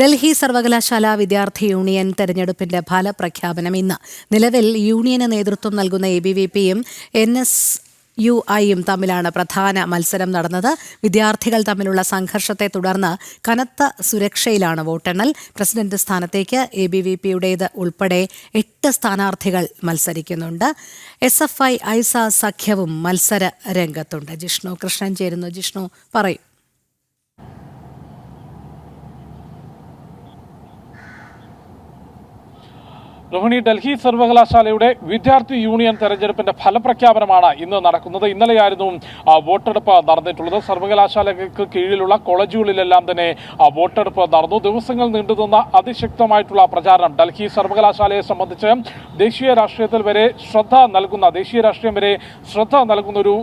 ഡൽഹി സർവകലാശാല വിദ്യാർത്ഥി യൂണിയൻ തെരഞ്ഞെടുപ്പിന്റെ ഫലപ്രഖ്യാപനം ഇന്ന്. നിലവിൽ യൂണിയന് നേതൃത്വം നൽകുന്ന എ ബി വി പിയും എൻ എസ് യു ഐയും തമ്മിലാണ് പ്രധാന മത്സരം നടന്നത്. വിദ്യാർത്ഥികൾ തമ്മിലുള്ള സംഘർഷത്തെ തുടർന്ന് കനത്ത സുരക്ഷയിലാണ് വോട്ടെണ്ണൽ. പ്രസിഡന്റ് സ്ഥാനത്തേക്ക് എ ബി വി പിയുടേത് ഉൾപ്പെടെ എട്ട് സ്ഥാനാർത്ഥികൾ മത്സരിക്കുന്നുണ്ട്. എസ് എഫ് ഐ ഐസ സഖ്യവും മത്സര രംഗത്തുണ്ട്. ജിഷ്ണു കൃഷ്ണൻ ചേരുന്നു. ജിഷ്ണു പറയൂ. രോഹിണി ഡൽഹി സർവകലാശാലയുടെ വിദ്യാർത്ഥി യൂണിയൻ തെരഞ്ഞെടുപ്പിന്റെ ഫലപ്രഖ്യാപനമാണ് ഇന്ന് നടക്കുന്നത്. ഇന്നലെയായിരുന്നു വോട്ടെടുപ്പ് നടന്നിട്ടുള്ളത്. സർവകലാശാലകൾക്ക് കീഴിലുള്ള കോളേജുകളിലെല്ലാം തന്നെ വോട്ടെടുപ്പ് നടന്നു. ദിവസങ്ങൾ നീണ്ടുനിന്ന അതിശക്തമായിട്ടുള്ള പ്രചാരണം ഡൽഹി സർവകലാശാലയെ സംബന്ധിച്ച് ദേശീയ രാഷ്ട്രീയത്തിൽ വരെ ശ്രദ്ധ നൽകുന്ന ദേശീയ രാഷ്ട്രീയം വരെ ശ്രദ്ധ നൽകുന്ന ഒരു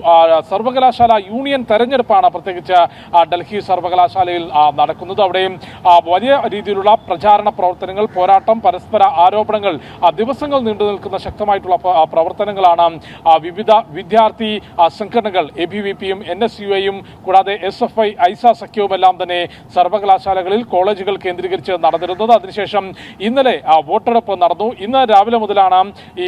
സർവകലാശാല യൂണിയൻ തെരഞ്ഞെടുപ്പാണ് പ്രത്യേകിച്ച് ഡൽഹി സർവകലാശാലയിൽ നടക്കുന്നത്. അവിടെയും വലിയ രീതിയിലുള്ള പ്രചാരണ പ്രവർത്തനങ്ങൾ പോരാട്ടം പരസ്പര ആരോപണങ്ങൾ ആ, ദിവസങ്ങൾ നീണ്ടു നിൽക്കുന്ന ശക്തമായിട്ടുള്ള പ്രവർത്തനങ്ങളാണ് വിവിധ വിദ്യാർത്ഥി സംഘടനകൾ എ ബി വി പിയും എൻ എസ് യു ഐയും കൂടാതെ എസ് എഫ് ഐ ഐസ സഖ്യവും എല്ലാം തന്നെ സർവകലാശാലകളിൽ കോളേജുകൾ കേന്ദ്രീകരിച്ച് നടന്നിരുന്നത്. അതിനുശേഷം ഇന്നലെ വോട്ടെടുപ്പ് നടന്നു. ഇന്ന് രാവിലെ മുതലാണ് ഈ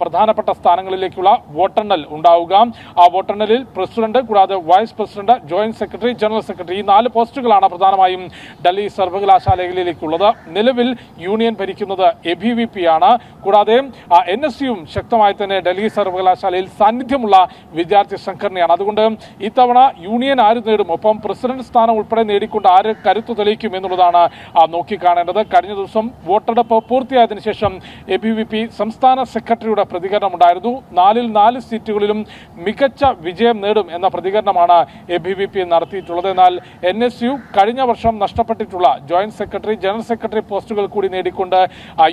പ്രധാനപ്പെട്ട സ്ഥാനങ്ങളിലേക്കുള്ള വോട്ടെണ്ണൽ ഉണ്ടാവുക. ആ വോട്ടെണ്ണലിൽ പ്രസിഡന്റ് കൂടാതെ vice president joint secretary general secretary ഈ നാല് പോസ്റ്റുകളാണ് പ്രധാനമായും ഡൽഹി സർവകലാശാലകളിലേക്കുള്ളത്. നിലവിൽ യൂണിയൻ ഭരിക്കുന്നത് എ ബി വി പി ആണ് കൂടാതെ എൻ എസ് യുവും ശക്തമായി തന്നെ ഡൽഹി സർവകലാശാലയിൽ സാന്നിധ്യമുള്ള വിദ്യാർത്ഥി സംഘടനയാണ്. അതുകൊണ്ട് ഇത്തവണ യൂണിയൻ ആര് നേടും? ഒപ്പം പ്രസിഡന്റ് സ്ഥാനം ഉൾപ്പെടെ നേടിക്കൊണ്ട് ആര് കരുത്തു തെളിയിക്കും എന്നുള്ളതാണ് നോക്കിക്കാണേണ്ടത്. കഴിഞ്ഞ ദിവസം വോട്ടെടുപ്പ് പൂർത്തിയായതിനു ശേഷം എ ബി വി പി സംസ്ഥാന സെക്രട്ടറിയുടെ പ്രതികരണം ഉണ്ടായിരുന്നു നാലിൽ നാല് സീറ്റുകളിലും മികച്ച വിജയം നേടും എന്ന പ്രതികരണമാണ് എ ബി വി പി നടത്തിയിട്ടുള്ളത്. എന്നാൽ എൻ എസ് യു കഴിഞ്ഞ വർഷം നഷ്ടപ്പെട്ടിട്ടുള്ള ജോയിന്റ് സെക്രട്ടറി ജനറൽ സെക്രട്ടറി പോസ്റ്റുകൾ കൂടി നേടിക്കൊണ്ട്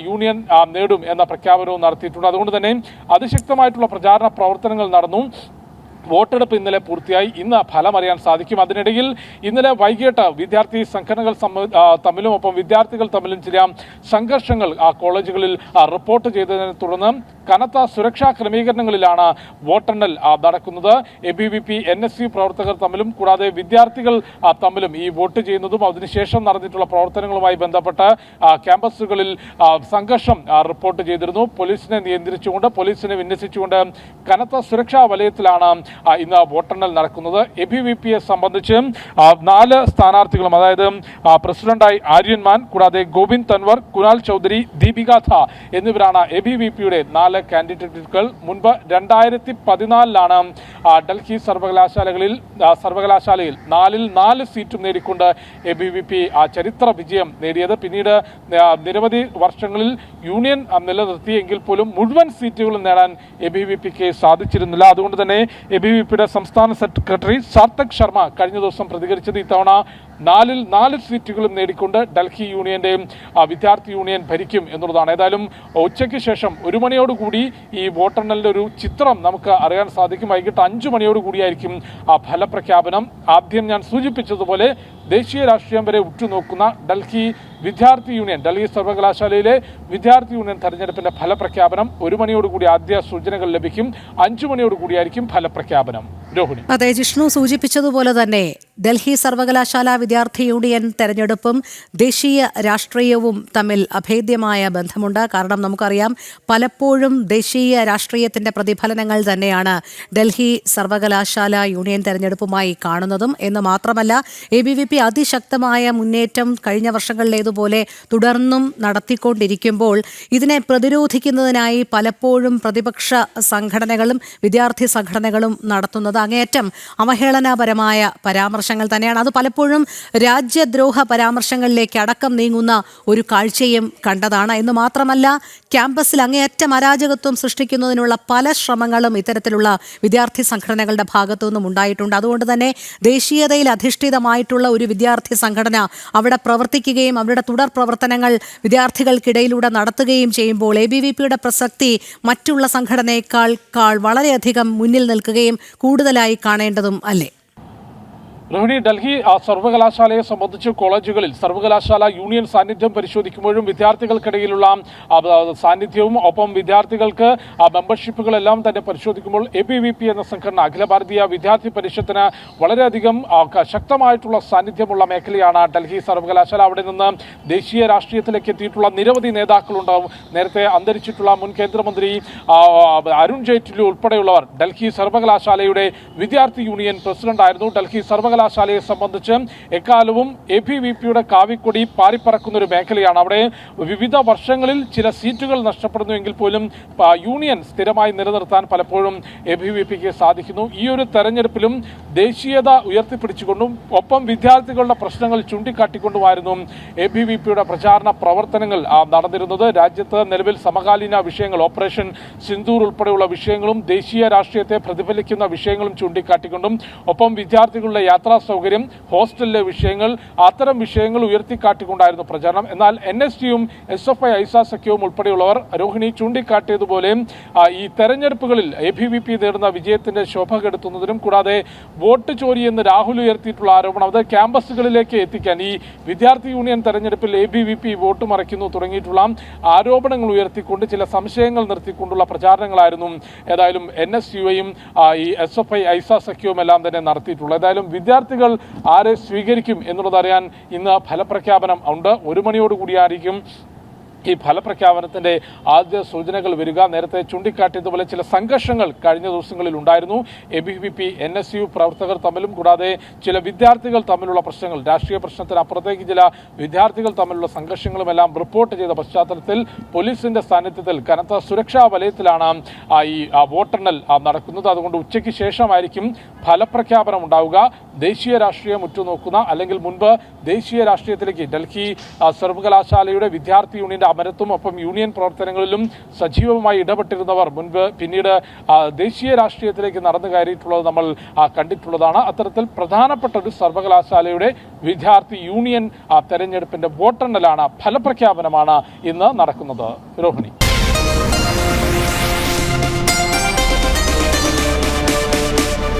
യൂണിയൻ നേടും എന്ന പ്രഖ്യാപനവും നടത്തിയിട്ടുണ്ട്. അതുകൊണ്ട് തന്നെ അതിശക്തമായിട്ടുള്ള പ്രചാരണ പ്രവർത്തനങ്ങൾ നടന്നു. വോട്ടെടുപ്പ് ഇന്നലെ പൂർത്തിയായി. ഇന്ന് ഫലം അറിയാൻ സാധിക്കും. അതിനിടയിൽ ഇന്നലെ വൈകിട്ട് വിദ്യാർത്ഥി സംഘടനകൾ തമ്മിലും ഒപ്പം വിദ്യാർത്ഥികൾ തമ്മിലും ചില സംഘർഷങ്ങൾ ആ കോളേജുകളിൽ റിപ്പോർട്ട് ചെയ്തതിനെ തുടർന്ന് കനത്ത സുരക്ഷാ ക്രമീകരണങ്ങളിലാണ് വോട്ടെണ്ണൽ നടക്കുന്നത്. A B V P N S U പ്രവർത്തകർ തമ്മിലും കൂടാതെ വിദ്യാർത്ഥികൾ തമ്മിലും ഈ വോട്ട് ചെയ്യുന്നതും അതിനുശേഷം നടന്നിട്ടുള്ള പ്രവർത്തനങ്ങളുമായി ബന്ധപ്പെട്ട് ക്യാമ്പസുകളിൽ സംഘർഷം റിപ്പോർട്ട് ചെയ്തിരുന്നു. പോലീസിനെ നിയന്ത്രിച്ചുകൊണ്ട് പോലീസിനെ വിന്യസിച്ചുകൊണ്ട് കനത്ത സുരക്ഷാ വലയത്തിലാണ് ഇന്ന് വോട്ടെണ്ണൽ നടക്കുന്നത്. എ ബി വി പിയെ സംബന്ധിച്ച് നാല് സ്ഥാനാർത്ഥികളും അതായത് പ്രസിഡന്റായി ആര്യൻമാൻ കൂടാതെ ഗോവിന്ദ് തൻവർ കുനാൽ ചൗധരി ദീപികാഥ എന്നിവരാണ് എ ബി വി പിയുടെ നാല് കാൻഡിഡേറ്റുകൾ മുൻപ് രണ്ടായിരത്തി പതിനാലിലാണ് ഡൽഹി സർവകലാശാലകളിൽ സർവകലാശാലയിൽ നാലിൽ നാല് സീറ്റും നേടിക്കൊണ്ട് എ ബി വി പി ആ ചരിത്ര വിജയം നേടിയത്. പിന്നീട് നിരവധി വർഷങ്ങളിൽ യൂണിയൻ നിലനിർത്തിയെങ്കിൽ പോലും മുഴുവൻ സീറ്റുകളും നേടാൻ എ ബി വി പിക്ക് സാധിച്ചിരുന്നില്ല. അതുകൊണ്ട് തന്നെ എ ബി വി പിയുടെ സംസ്ഥാന സെക്രട്ടറി സാർത്ഥക് ശർമ്മ കഴിഞ്ഞ ദിവസം പ്രതികരിച്ചത് ഇത്തവണ നാലിൽ നാല് സീറ്റുകളും നേടിക്കൊണ്ട് ഡൽഹി യൂണിയന്റെ വിദ്യാർത്ഥി യൂണിയൻ ഭരിക്കും എന്നുള്ളതാണ്. ഏതായാലും ഉച്ചയ്ക്ക് ശേഷം ഒരു മണിയോടുകൂടി ഈ വോട്ടെണ്ണലിന്റെ ഒരു ചിത്രം നമുക്ക് അറിയാൻ സാധിക്കും. വൈകിട്ട് അഞ്ചു മണിയോടുകൂടിയായിരിക്കും ആ ഫലപ്രഖ്യാപനം. ആദ്യം ഞാൻ സൂചിപ്പിച്ചതുപോലെ ദേശീയ രാഷ്ട്രീയം വരെ ഉറ്റുനോക്കുന്ന ഡൽഹി വിദ്യാർത്ഥി യൂണിയൻ ഡൽഹി സർവകലാശാലയിലെ വിദ്യാർത്ഥി യൂണിയൻ തെരഞ്ഞെടുപ്പിന്റെ ഫലപ്രഖ്യാപനം ഒരു മണിയോടുകൂടി ആദ്യ സൂചനകൾ ലഭിക്കും. അഞ്ചു മണിയോടുകൂടിയായിരിക്കും ഫലപ്രഖ്യാപനം. രോഹിണി. അതെ ജിഷ്ണു സൂചിപ്പിച്ചതുപോലെ തന്നെ ഡൽഹി സർവകലാശാല വിദ്യാർത്ഥി യൂണിയൻ തെരഞ്ഞെടുപ്പും ദേശീയ രാഷ്ട്രീയവും തമ്മിൽ അഭേദ്യമായ ബന്ധമുണ്ട്. കാരണം നമുക്കറിയാം പലപ്പോഴും ദേശീയ രാഷ്ട്രീയത്തിന്റെ പ്രതിഫലനങ്ങൾ തന്നെയാണ് ഡൽഹി സർവകലാശാല യൂണിയൻ തെരഞ്ഞെടുപ്പുമായി കാണുന്നതും. എന്ന് മാത്രമല്ല എ ബി വി പി അതിശക്തമായ മുന്നേറ്റം കഴിഞ്ഞ വർഷങ്ങളിലേതുപോലെ തുടർന്നും നടത്തിക്കൊണ്ടിരിക്കുമ്പോൾ ഇതിനെ പ്രതിരോധിക്കുന്നതിനായി പലപ്പോഴും പ്രതിപക്ഷ സംഘടനകളും വിദ്യാർത്ഥി സംഘടനകളും നടത്തുന്നത് അങ്ങേയറ്റം അവഹേളനാപരമായ പരാമർശങ്ങൾ തന്നെയാണ്. അത് പലപ്പോഴും രാജ്യദ്രോഹ പരാമർശങ്ങളിലേക്ക് അടക്കം നീങ്ങുന്ന ഒരു കാഴ്ചയും കണ്ടതാണ്. എന്ന് മാത്രമല്ല ക്യാമ്പസിൽ അങ്ങേയറ്റം അരാജകത്വം സൃഷ്ടിക്കുന്നതിനുള്ള പല ശ്രമങ്ങളും ഇത്തരത്തിലുള്ള വിദ്യാർത്ഥി സംഘടനകളുടെ ഭാഗത്തു നിന്നും ഉണ്ടായിട്ടുണ്ട്. അതുകൊണ്ട് തന്നെ ദേശീയതയിൽ അധിഷ്ഠിതമായിട്ടുള്ള ഒരു വിദ്യാർത്ഥി സംഘടന അവിടെ പ്രവർത്തിക്കുകയും അവരുടെ തുടർ പ്രവർത്തനങ്ങൾ വിദ്യാർത്ഥികൾക്കിടയിലൂടെ നടത്തുകയും ചെയ്യുമ്പോൾ എ ബി വി പിയുടെ പ്രസക്തി മറ്റുള്ള സംഘടനയേക്കാൾ കാൾ വളരെയധികം മുന്നിൽ നിൽക്കുകയും കൂടുതലായി കാണേണ്ടതും അല്ലേ? രോഹിണി ഡൽഹി സർവകലാശാലയെ സംബന്ധിച്ച് കോളേജുകളിൽ സർവകലാശാല യൂണിയൻ സാന്നിധ്യം പരിശോധിക്കുമ്പോഴും വിദ്യാർത്ഥികൾക്കിടയിലുള്ള സാന്നിധ്യവും ഒപ്പം വിദ്യാർത്ഥികൾക്ക് മെമ്പർഷിപ്പുകളെല്ലാം തന്നെ പരിശോധിക്കുമ്പോൾ എ ബി വി പി എന്ന സംഘടന അഖില ഭാരതീയ വിദ്യാർത്ഥി പരിഷത്തിന് വളരെയധികം ശക്തമായിട്ടുള്ള സാന്നിധ്യമുള്ള മേഖലയാണ് ഡൽഹി സർവകലാശാല. അവിടെ നിന്ന് ദേശീയ രാഷ്ട്രീയത്തിലേക്ക് എത്തിയിട്ടുള്ള നിരവധി നേതാക്കളുണ്ടാവും. നേരത്തെ അന്തരിച്ചിട്ടുള്ള മുൻ കേന്ദ്രമന്ത്രി അരുൺ ജെയ്റ്റ്ലി ഉൾപ്പെടെയുള്ളവർ ഡൽഹി സർവകലാശാലയുടെ വിദ്യാർത്ഥി യൂണിയൻ പ്രസിഡന്റായിരുന്നു. ഡൽഹി ഡൽഹി സർവകലാശാലയെ സംബന്ധിച്ച് എക്കാലവും എ പി വി പിയുടെ കാവിക്കൊടി പാറിപ്പറക്കുന്ന ഒരു മേഖലയാണ്. അവിടെ വിവിധ വർഷങ്ങളിൽ ചില സീറ്റുകൾ നഷ്ടപ്പെടുന്നുവെങ്കിൽ പോലും യൂണിയൻ സ്ഥിരമായി നിലനിർത്താൻ പലപ്പോഴും എ ബി വി പിക്ക് സാധിക്കുന്നു. ഈ ഒരു തെരഞ്ഞെടുപ്പിലും ദേശീയത ഉയർത്തിപ്പിടിച്ചുകൊണ്ടും ഒപ്പം വിദ്യാർത്ഥികളുടെ പ്രശ്നങ്ങൾ ചൂണ്ടിക്കാട്ടിക്കൊണ്ടുമായിരുന്നു എ ബി വി പിയുടെ പ്രചാരണ പ്രവർത്തനങ്ങൾ നടന്നിരുന്നത്. രാജ്യത്ത് നിലവിൽ സമകാലീന വിഷയങ്ങൾ ഓപ്പറേഷൻ സിന്ദൂർ ഉൾപ്പെടെയുള്ള വിഷയങ്ങളും ദേശീയ രാഷ്ട്രീയത്തെ പ്രതിഫലിക്കുന്ന വിഷയങ്ങളും ചൂണ്ടിക്കാട്ടിക്കൊണ്ടും ഒപ്പം വിദ്യാർത്ഥികളുടെ യാത്രാ സൗകര്യം ഹോസ്റ്റലിലെ വിഷയങ്ങൾ അത്തരം വിഷയങ്ങൾ ഉയർത്തിക്കാട്ടിക്കൊണ്ടായിരുന്നു പ്രചാരണം. എന്നാൽ എൻ എസ് ടിയും എസ് എഫ് ഐ ഐസ സഖ്യവും ഉൾപ്പെടെയുള്ളവർ രോഹിണി ചൂണ്ടിക്കാട്ടിയതുപോലെ ഈ തെരഞ്ഞെടുപ്പുകളിൽ എ ബി വി പി നേടുന്ന വിജയത്തിന്റെ ശോഭ കെടുത്തുന്നതിനും കൂടാതെ വോട്ട് ചോരി എന്ന് രാഹുൽ ഉയർത്തിയിട്ടുള്ള ആരോപണം അത് ക്യാമ്പസുകളിലേക്ക് എത്തിക്കാൻ ഈ വിദ്യാർത്ഥി യൂണിയൻ തെരഞ്ഞെടുപ്പിൽ A B V P vote മറയ്ക്കുന്നു തുടങ്ങിയിട്ടുള്ള ആരോപണങ്ങൾ ഉയർത്തിക്കൊണ്ട് ചില സംശയങ്ങൾ നിർത്തിക്കൊണ്ടുള്ള പ്രചാരണങ്ങളായിരുന്നു ഏതായാലും എൻ എസ് യുയും ഈ എസ് എഫ് ഐ ഐസ സഖ്യവും എല്ലാം തന്നെ നടത്തിയിട്ടുള്ളത്. ഏതായാലും വിദ്യാർത്ഥികൾ ആരെ സ്വീകരിക്കും എന്നുള്ളതറിയാൻ ഇന്ന് ഫലപ്രഖ്യാപനം ഉണ്ട്. ഒരു മണിയോടുകൂടിയായിരിക്കും ഈ ഫലപ്രഖ്യാപനത്തിന്റെ ആദ്യ സൂചനകൾ വരിക. നേരത്തെ ചൂണ്ടിക്കാട്ടിയതുപോലെ ചില സംഘർഷങ്ങൾ കഴിഞ്ഞ ദിവസങ്ങളിൽ ഉണ്ടായിരുന്നു. A B V P N S U പ്രവർത്തകർ തമ്മിലും കൂടാതെ ചില വിദ്യാർത്ഥികൾ തമ്മിലുള്ള പ്രശ്നങ്ങൾ രാഷ്ട്രീയ പ്രശ്നത്തിന് അപ്പുറത്തേക്ക് ചില വിദ്യാർത്ഥികൾ തമ്മിലുള്ള സംഘർഷങ്ങളുമെല്ലാം റിപ്പോർട്ട് ചെയ്ത പശ്ചാത്തലത്തിൽ പോലീസിന്റെ സാന്നിധ്യത്തിൽ കനത്ത സുരക്ഷാ വലയത്തിലാണ് ഈ വോട്ടെണ്ണൽ നടക്കുന്നത്. അതുകൊണ്ട് ഉച്ചയ്ക്ക് ശേഷമായിരിക്കും ഫലപ്രഖ്യാപനം ഉണ്ടാവുക. ദേശീയ രാഷ്ട്രീയം ഉറ്റുനോക്കുന്ന അല്ലെങ്കിൽ മുൻപ് ദേശീയ രാഷ്ട്രീയത്തിലേക്ക് ഡൽഹി സർവകലാശാലയുടെ വിദ്യാർത്ഥി യൂണിയന്റെ അമരത്തും ഒപ്പം യൂണിയൻ പ്രവർത്തനങ്ങളിലും സജീവമായി ഇടപെട്ടിരുന്നവർ മുൻപ് പിന്നീട് ദേശീയ രാഷ്ട്രീയത്തിലേക്ക് നടന്നു കയറിയിട്ടുള്ളത് നമ്മൾ കണ്ടിട്ടുള്ളതാണ്. അത്തരത്തിൽ പ്രധാനപ്പെട്ട ഒരു സർവകലാശാലയുടെ വിദ്യാർത്ഥി യൂണിയൻ തെരഞ്ഞെടുപ്പിന്റെ വോട്ടെണ്ണലാണ് ഫലപ്രഖ്യാപനമാണ് ഇന്ന് നടക്കുന്നത്. രോഹിണി.